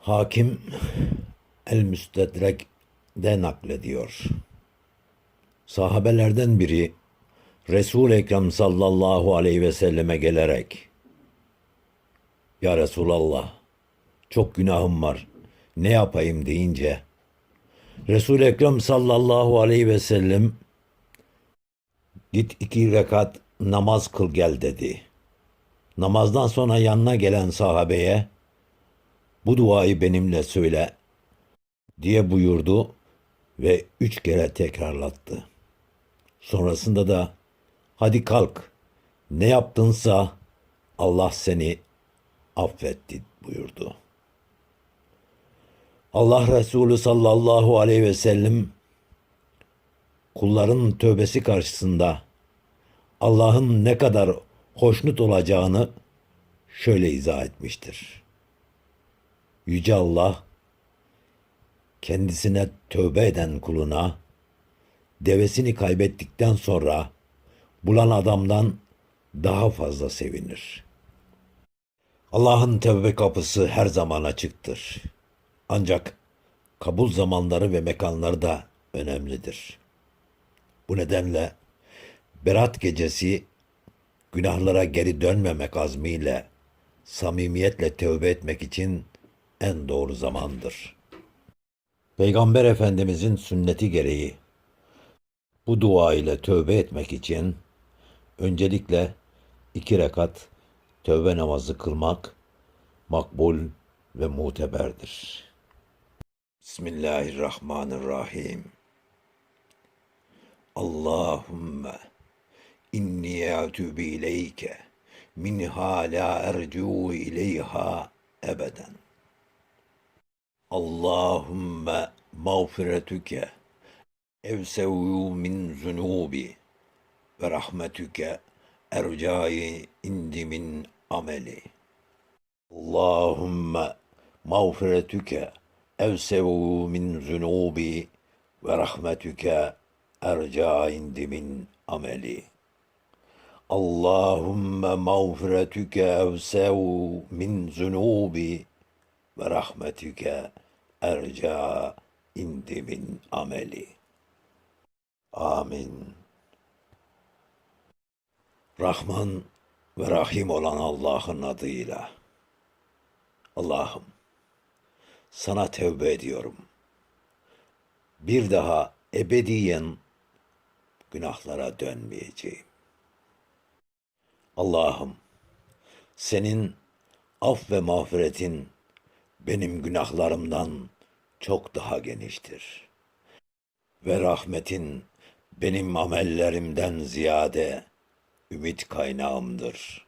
Hakim El Müstedrek'de naklediyor. Sahabelerden biri Resul-i Ekrem sallallahu aleyhi ve selleme gelerek Ya Resulallah çok günahım var ne yapayım deyince Resul-i Ekrem sallallahu aleyhi ve sellem git iki rekat namaz kıl gel dedi. Namazdan sonra yanına gelen sahabeye bu duayı benimle söyle diye buyurdu ve üç kere tekrarlattı. Sonrasında da hadi kalk ne yaptınsa Allah seni affetti buyurdu. Allah Resulü sallallahu aleyhi ve sellem kulların tövbesi karşısında Allah'ın ne kadar hoşnut olacağını şöyle izah etmiştir. Yüce Allah kendisine tövbe eden kuluna devesini kaybettikten sonra bulan adamdan daha fazla sevinir. Allah'ın tövbe kapısı her zaman açıktır. Ancak kabul zamanları ve mekanları da önemlidir. Bu nedenle Berat gecesi günahlara geri dönmemek azmiyle samimiyetle tövbe etmek için en doğru zamandır. Peygamber Efendimizin sünneti gereği bu dua ile tövbe etmek için öncelikle iki rekat tövbe namazı kılmak makbul ve muteberdir. Bismillahirrahmanirrahim. Allahümme inni etûbü ileyke minha la ercu ileyha ebeden. Allahümme mağfiretüke evsevu min zunubi ve rahmetüke ercai indi min ameli. Allahümme mağfiretüke evsevu min zunubi ve rahmetüke erca indi min ameli. Allahümme mağfiretüke evsevu min zunubi ve rahmetüke erca indi min ameli. Amin. Rahman ve Rahim olan Allah'ın adıyla. Allah'ım, sana tevbe ediyorum. Bir daha ebediyen günahlara dönmeyeceğim. Allah'ım, senin af ve mağfiretin benim günahlarımdan çok daha geniştir. Ve rahmetin benim amellerimden ziyade ümit kaynağımdır.